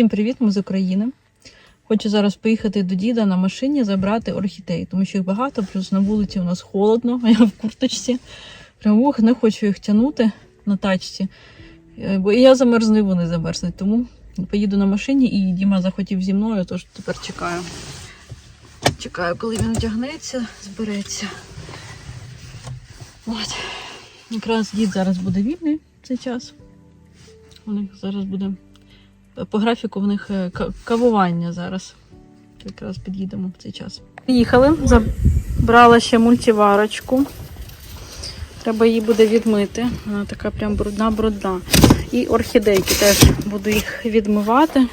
Всім привіт, ми з України. Хочу зараз поїхати до діда на машині забрати орхідеї, тому що їх багато, плюс на вулиці у нас холодно, а я в курточці. Прям ух, не хочу їх тягнути на тачці. Е, Бо я замерзну, вони замерзнуть. Тому поїду на машині і Діма захотів зі мною, тож тепер чекаю. Чекаю, коли він одягнеться, збереться. От. Якраз дід зараз буде вільний цей час. У них зараз буде по графіку в них е, кавування зараз. Якраз під'їдемо в цей час. Приїхали, забрала ще мультиварочку. Треба її буде відмити. Вона така прям брудна-брудна. І орхідейки теж буду їх відмивати.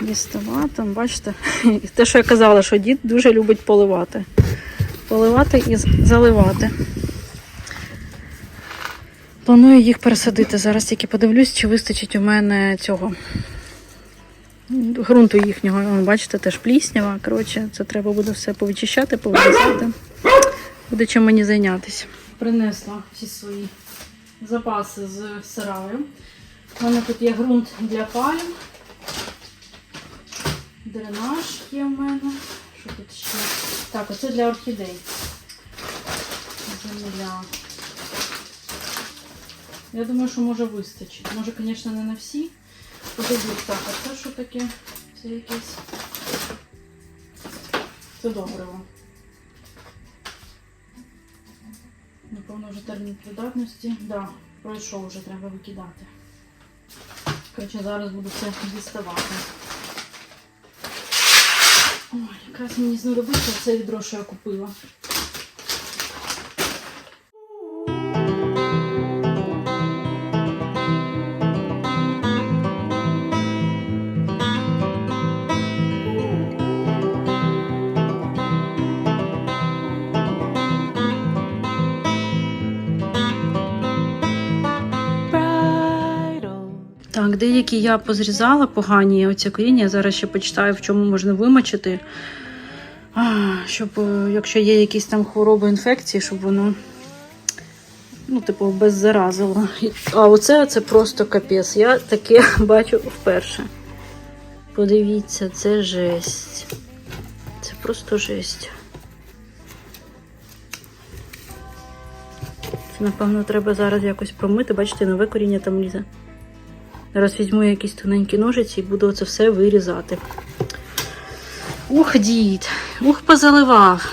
Діставати, бачите? Те, що я казала, що дід дуже любить поливати. Поливати і заливати. Планую їх пересадити. Зараз тільки подивлюсь, чи вистачить у мене цього ґрунту їхнього. Вон, бачите, теж пліснява. Коротше, це треба буде все повичищати, повирізати. Буде чим мені зайнятися. Принесла всі свої запаси з сараю. У мене тут є ґрунт для пальм. Дренаж є в мене. Що тут ще? Так, оце для орхідей. Земля. Я думаю, що може вистачить. Може, звісно, не на всі. Подивлюсь так, а це що таке? Це якесь. Це добриво. Напевно, вже термін придатності. Так, да, пройшов вже, треба викидати. Коротше, зараз буду це діставати. Ой, якраз мені знадобиться це відро, що я купила. Деякі я позрізала погані оці коріння. Я зараз ще почитаю, в чому можна вимочити. Щоб, е, якщо є якісь там хвороби, інфекції, щоб воно, ну, типу, беззаразило. А оце це просто капець. Я таке бачу вперше. Подивіться, це жесть. Це просто жесть. Це, напевно, треба зараз якось промити. Бачите, нове коріння там лізе. Зараз візьму якісь тоненькі ножиці і буду це все вирізати. Ух, дід, ух, позаливав.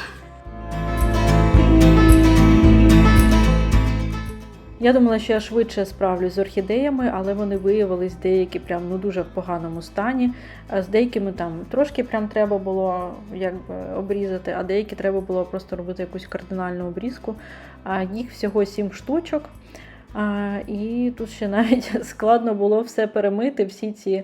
Я думала, що я швидше справлюсь з орхідеями, але вони виявились деякі прям ну дуже в поганому стані. З деякими там трошки прям треба було якби обрізати, а деякі треба було просто робити якусь кардинальну обрізку. Їх всього сім штучок. А, і тут ще навіть складно було все перемити, всі ці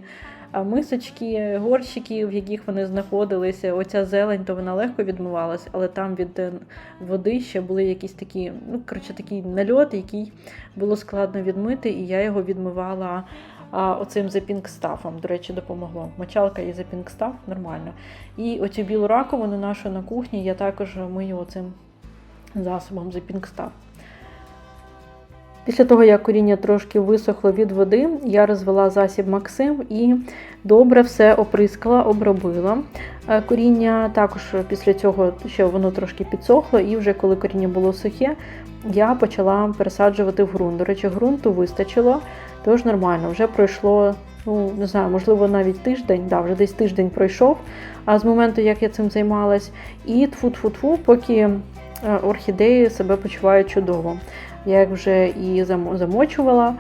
мисочки, горщики, в яких вони знаходилися. Оця зелень, то вона легко відмивалась, але там від е, води ще були якісь такі, ну, коротше, такий нальот, який було складно відмити, і я його відмивала а, оцим запінкстафом. До речі, допомогло. Мочалка і запінкстаф нормально. І оцю білу раковину нашу на кухні я також мию оцим засобом запінкстаф. Після того, як коріння трошки висохло від води, я розвела засіб Максим і добре все оприскала, обробила. Е, Коріння також після цього ще воно трошки підсохло, і вже коли коріння було сухе, я почала пересаджувати в ґрунт. До речі, ґрунту вистачило, тож нормально. Вже пройшло, ну не знаю, можливо, навіть тиждень, да, вже десь тиждень пройшов а з моменту, як я цим займалась, і тфу-тфу-тфу, поки е, орхідеї себе почувають чудово. Я їх вже і замочувала,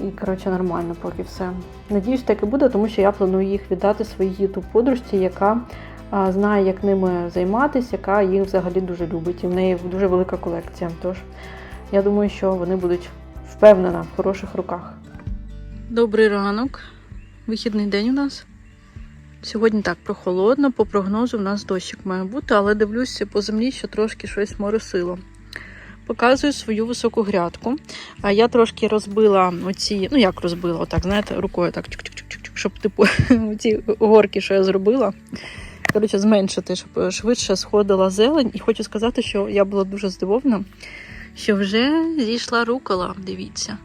і, коротше, нормально поки все. Надіюсь, так і буде, тому що я планую їх віддати своїй youtube подружці, яка знає, як ними займатися, яка їх взагалі дуже любить. І в неї дуже велика колекція. Тож я думаю, що вони будуть впевнена в хороших руках. Добрий ранок. Вихідний день у нас. Сьогодні так прохолодно, по прогнозу в нас дощик має бути, але дивлюся по землі, що трошки щось моросило. Показую свою високу грядку. А я трошки розбила оці, ну як розбила, отак, знаєте, рукою так, чук-чук-чук-чук, щоб типу ці горки, що я зробила, коротше, зменшити, щоб швидше сходила зелень. І хочу сказати, що я була дуже здивована, що вже зійшла рукола, дивіться.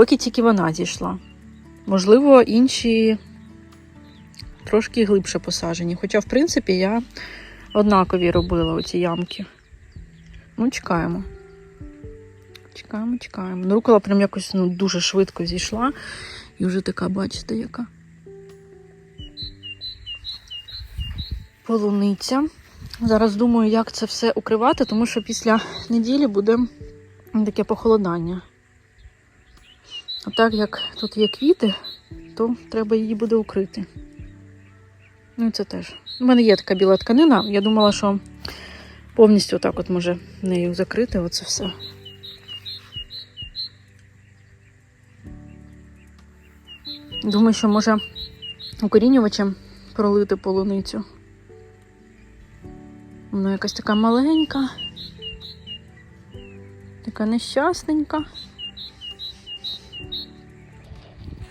поки тільки вона зійшла. Можливо, інші трошки глибше посажені. Хоча, в принципі, я однакові робила оці ямки. Ну, чекаємо. Чекаємо, чекаємо. Ну, рукола прям якось ну, дуже швидко зійшла. І вже така, бачите, яка. Полуниця. Зараз думаю, як це все укривати, тому що після неділі буде таке похолодання. А так як тут є квіти, то треба її буде укрити. Ну це теж. У мене є така біла тканина. Я думала, що повністю отак от може нею закрити оце все. Думаю, що може укорінювачем пролити полуницю. Вона якась така маленька, така нещасненька.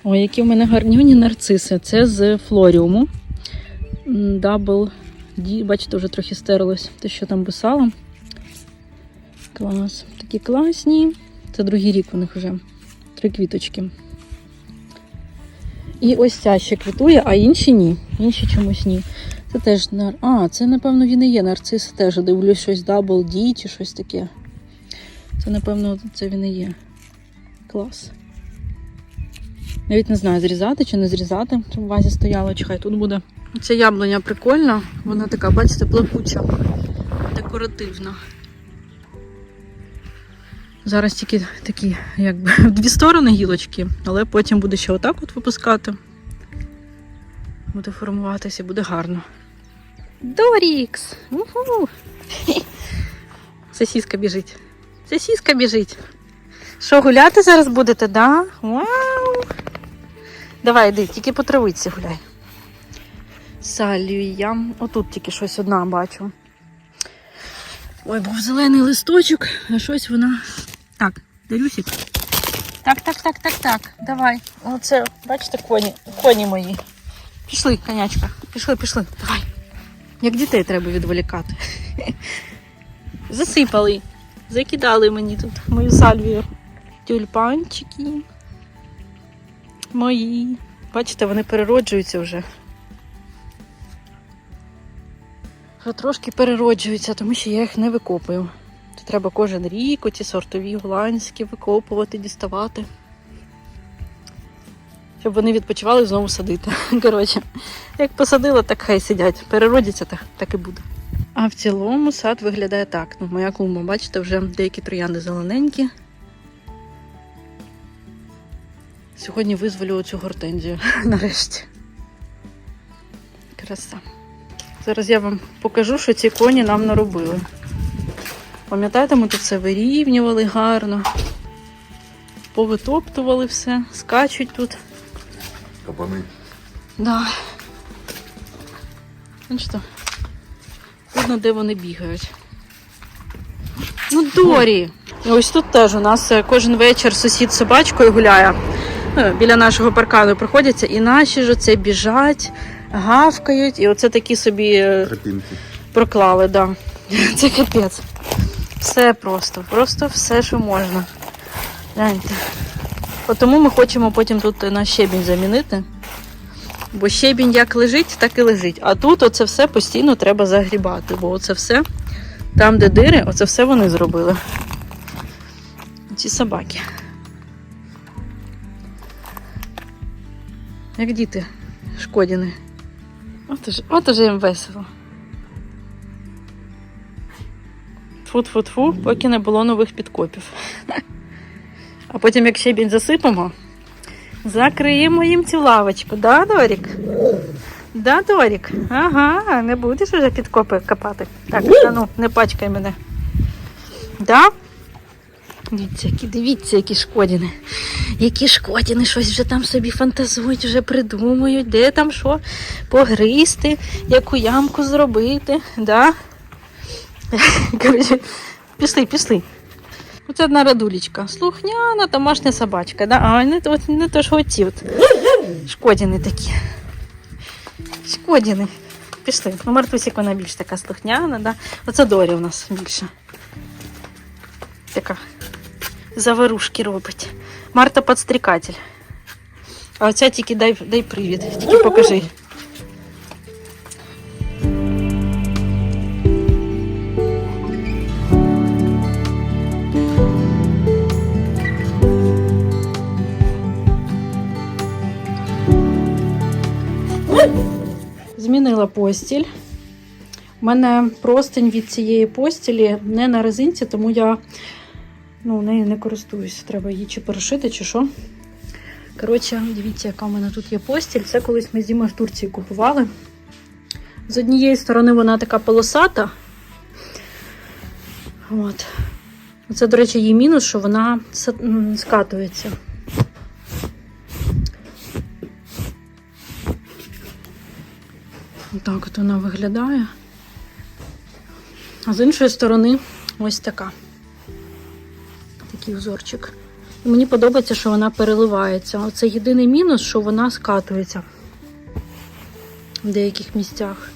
Ой, які в мене гарнюні нарциси. Це з флоріуму. Дабл D, бачите, вже трохи стерлось те, що там писала. Клас. Такі класні. Це другий рік у них вже. Три квіточки. І ось ця ще квітує, а інші ні. Інші чомусь ні. Це теж нар... А, це, напевно, він і є нарцис теж. Дивлюсь щось Double D чи щось таке. Це, напевно, це він і є. Клас. Навіть не знаю, зрізати чи не зрізати, щоб в вазі стояло, чи хай тут буде. Ця яблуня прикольна, вона така, бачите, плакуча, декоративна. Зараз тільки такі, якби, в дві сторони гілочки, але потім буде ще отак от випускати. Буде формуватися, буде гарно. Дорікс! Уху! Сосіска біжить. Сосіска біжить. Що, гуляти зараз будете, да? Вау! Давай, йди, тільки по травиці гуляй. Салюя. Отут тільки щось одна бачу. Ой, був зелений листочок, а щось вона. Так, Дарюсик. Так, так, так, так, так. Давай. Оце, бачите, коні, коні мої. Пішли, конячка. Пішли, пішли. Давай. Як дітей треба відволікати. Засипали. Закидали мені тут мою сальвію. Тюльпанчики. Мої. Бачите, вони перероджуються вже. Трошки перероджуються, тому що я їх не викопую. Це треба кожен рік оці сортові голландські викопувати, діставати. Щоб вони відпочивали знову садити. Коротше, як посадила, так хай сидять. Переродяться, так, так і буде. А в цілому сад виглядає так. Ну, моя клумба, бачите, вже деякі троянди зелененькі. Сьогодні визволю оцю гортензію нарешті. Краса. Зараз я вам покажу, що ці коні нам наробили. Пам'ятаєте, ми тут все вирівнювали гарно, повитоптували все, скачуть тут. Кабани. Да. Бачите? Видно, де вони бігають. Ну, Дорі! І ось тут теж у нас е, кожен вечір сусід з собачкою гуляє. Ну, біля нашого паркану проходяться, і наші ж оце біжать, гавкають, і оце такі собі е, Тропінки. проклали, да. Це капець. Все просто, просто все, що можна. Гляньте. От Тому ми хочемо потім тут на щебінь замінити. Бо щебінь як лежить, так і лежить. А тут оце все постійно треба загрібати, бо оце все, там, де дири, оце все вони зробили. Ці собаки. Як діти шкодіни. От уже, от уже їм весело. Тфу-тфу-тфу, поки не було нових підкопів. А потім, як щебінь засипемо, закриємо їм цю лавочку, да, Дорік? Да, Дорік? Ага, не будеш вже підкопи копати. Так, та ну, не пачкай мене. Да? Дивіться, які, дивіться, які шкодіни. Які шкодіни, щось вже там собі фантазують, вже придумують, де там що погризти, яку ямку зробити. Да? Коротше, пішли, пішли. Оце одна радулечка. Слухняна домашня собачка. Да? А не, от, не то ж оці от. Шкодіни такі. Шкодіни. Пішли. Ну, Мартусик вона більш така слухняна, да? Оце Дорі у нас більше. Така заварушки робить. Марта подстрікатель. А оця тільки дай, дай привід, тільки покажи. Змінила постіль. У мене простень від цієї постілі не на резинці, тому я ну, нею не користуюся. Треба її чи перешити, чи що. Коротше, дивіться, яка у мене тут є постіль. Це колись ми з в Турції купували. З однієї сторони вона така полосата. От. Це, до речі, її мінус, що вона скатується. Так от вона виглядає. А з іншої сторони ось така. Такий узорчик. І мені подобається, що вона переливається. Оце єдиний мінус, що вона скатується в деяких місцях.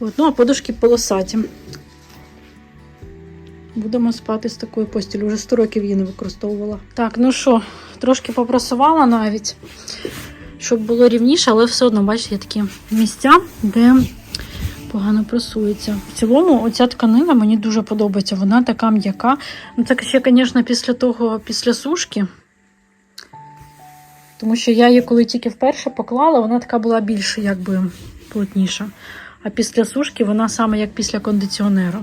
От, ну, а подушки полосаті. Будемо спати з такою постілю. Вже 100 років її не використовувала. Так, ну що, трошки попрасувала навіть, щоб було рівніше, але все одно, бачите, є такі місця, де погано просується. В цілому, оця тканина мені дуже подобається. Вона така м'яка. Ну, це ще, звісно, після того, після сушки. Тому що я її, коли тільки вперше поклала, вона така була більш якби плотніша. А після сушки вона саме як після кондиціонеру.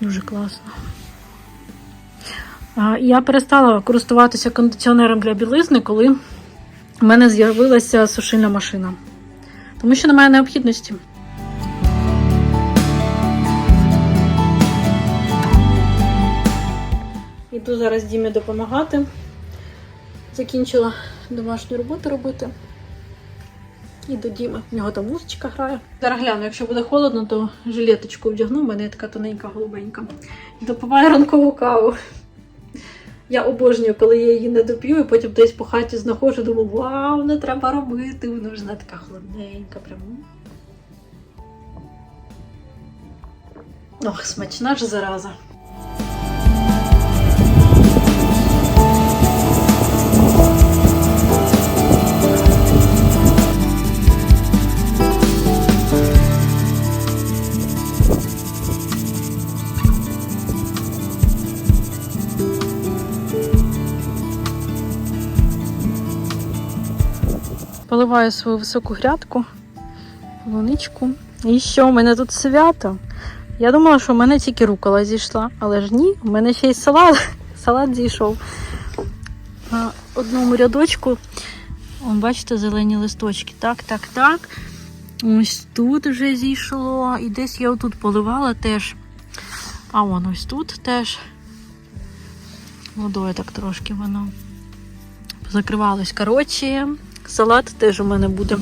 Дуже класно. Я перестала користуватися кондиціонером для білизни, коли в мене з'явилася сушильна машина. Тому що немає необхідності. Іду зараз Дімі допомагати. Закінчила домашню роботу робити. І до Діми. В нього там музичка грає. Зараз гляну, якщо буде холодно, то жилеточку вдягну. У мене така тоненька голубенька. Допиваю ранкову каву. Я обожнюю, коли я її не доп'ю, і потім десь по хаті знаходжу, думаю, вау, не треба робити. Вона вже така холодненька. Прям. Ох, смачна ж зараза. Поливаю свою високу грядку, полуничку. І що, у мене тут свято. Я думала, що в мене тільки рукола зійшла, але ж ні, у мене ще й салат. Салат зійшов. На одному рядочку, Вон, бачите, зелені листочки. Так, так, так. Ось тут вже зійшло. І десь я отут поливала теж. А вон ось тут теж. Водою так трошки воно закривалось. Коротше, салат теж у мене буде.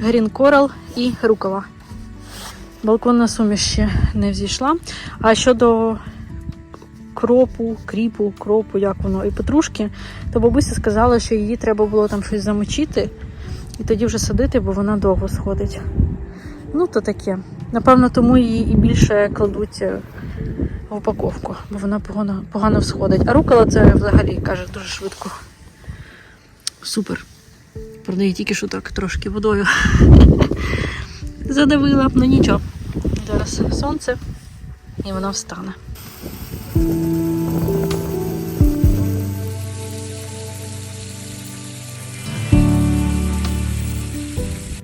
Грін корал і рукола. Балконна суміш ще не взійшла. А щодо кропу, кріпу, кропу, як воно, і петрушки, то бабуся сказала, що її треба було там щось замочити і тоді вже садити, бо вона довго сходить. Ну, то таке. Напевно, тому її і більше кладуть е, в упаковку, бо вона погано, погано всходить. А рукола це взагалі каже дуже швидко. Супер. Правда, я тільки що так трошки водою задавила, ну нічого. Зараз сонце і воно встане.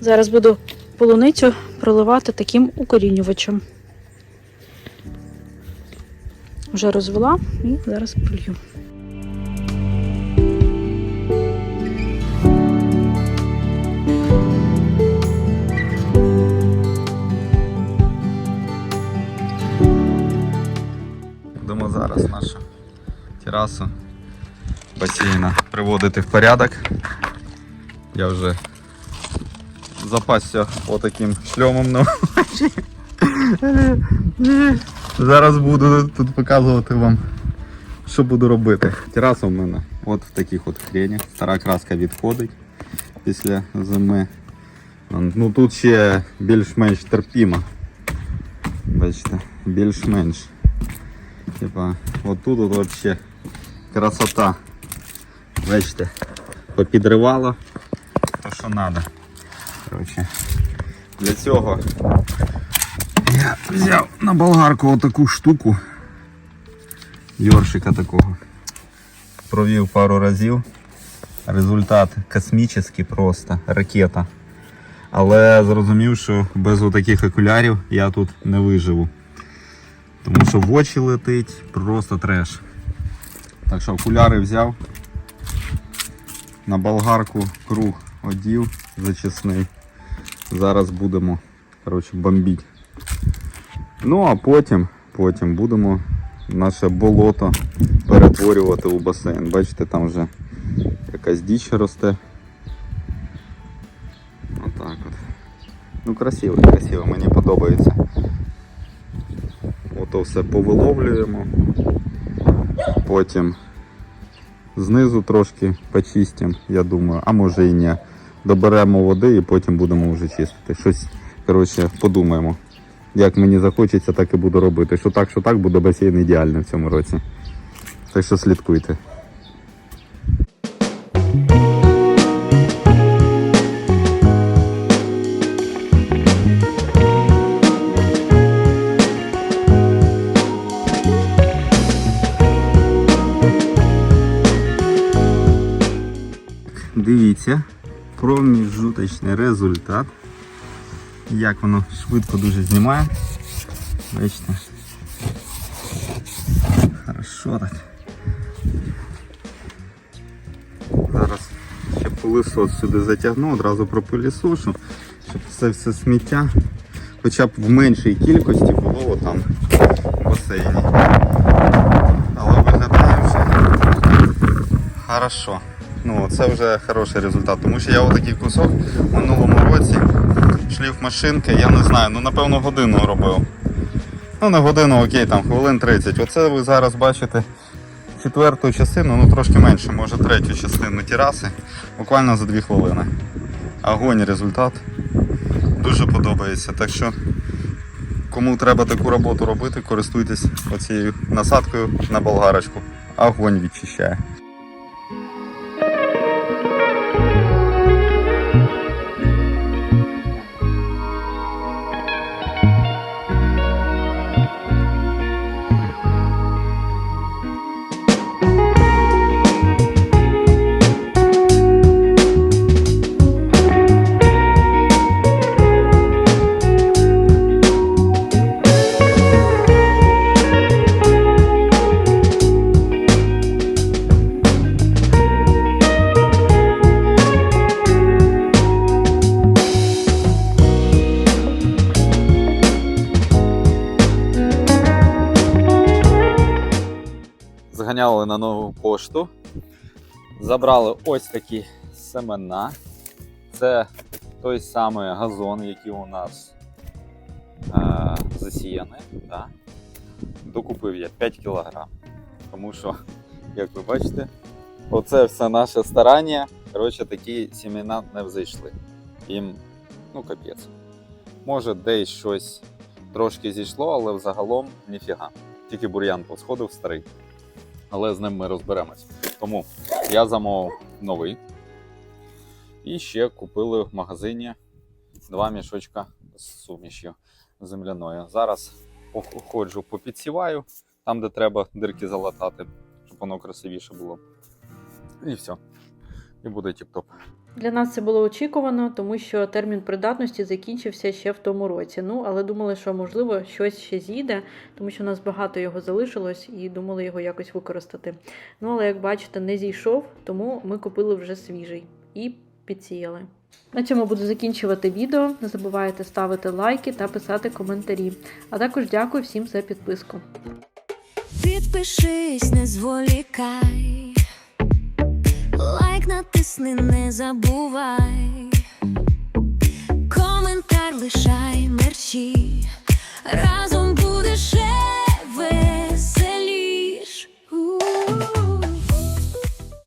Зараз буду полуницю проливати таким укорінювачем. Вже розвела і зараз пролью. Терасу басейна приводити в порядок. Я вже запасся отаким шльомом на очі. Зараз буду тут показувати вам, що буду робити. Тераса у мене от в таких от хренях. Стара краска відходить після зими. Ну тут ще більш-менш терпімо. Бачите, більш-менш. Типа, от тут от, ще Красота. Бачите, попідривало то, що треба. Коротше, для цього я взяв на болгарку отаку штуку. Йоршика такого. Провів пару разів. Результат космічний просто, ракета. Але зрозумів, що без отаких окулярів я тут не виживу. Тому що в очі летить просто треш. Так що окуляри взяв. На болгарку круг одів зачисний. Зараз будемо коротше, бомбити. Ну а потім, потім будемо наше болото перетворювати у басейн. Бачите, там вже якась діч росте. Отак от. Ну красиво, красиво, мені подобається. Ото все повиловлюємо. Потім знизу трошки почистимо, я думаю, а може і ні. Доберемо води і потім будемо вже чистити. Щось, коротше, подумаємо. Як мені захочеться, так і буду робити. Що так, що так, буде басейн ідеальний в цьому році. Так що слідкуйте. Дивіться, проміжуточний результат. Як воно швидко дуже знімає. Бачите. Хорошо так. Зараз ще пилисос сюди затягну, одразу пропилісошу, щоб це все сміття хоча б в меншій кількості було там в басейні. Але виглядає вже хорошо. Ну, це вже хороший результат, тому що я отакий кусок в минулому році шліф машинки, я не знаю, ну напевно годину робив. Ну не годину, окей, там хвилин 30. Оце ви зараз бачите четверту частину, ну трошки менше, може третю частину тераси, буквально за 2 хвилини. Огонь результат. Дуже подобається. Так що кому треба таку роботу робити, користуйтесь оцією насадкою на болгарочку. Огонь відчищає. На пошту. Забрали ось такі семена. Це той самий газон, який у нас е, засіяний. Да. Докупив я 5 кг. Тому що, як ви бачите, оце все наше старання. Коротше, такі семена не взайшли. Їм, ну, капець. Може, десь щось трошки зійшло, але взагалом ніфіга. Тільки бур'ян посходив старий але з ним ми розберемось. Тому я замовив новий. І ще купили в магазині два мішочка з сумішю земляною. Зараз ходжу, попідсіваю, там, де треба дирки залатати, щоб воно красивіше було. І все. І буде тіп-топ. Для нас це було очікувано, тому що термін придатності закінчився ще в тому році. Ну, але думали, що можливо щось ще зійде, тому що у нас багато його залишилось і думали його якось використати. Ну, але як бачите, не зійшов, тому ми купили вже свіжий і підсіяли. На цьому буду закінчувати відео. Не забувайте ставити лайки та писати коментарі. А також дякую всім за підписку. Підпишись, не зволікай лайк натисни, не забувай, коментар лишай мерчі, разом будеш живе.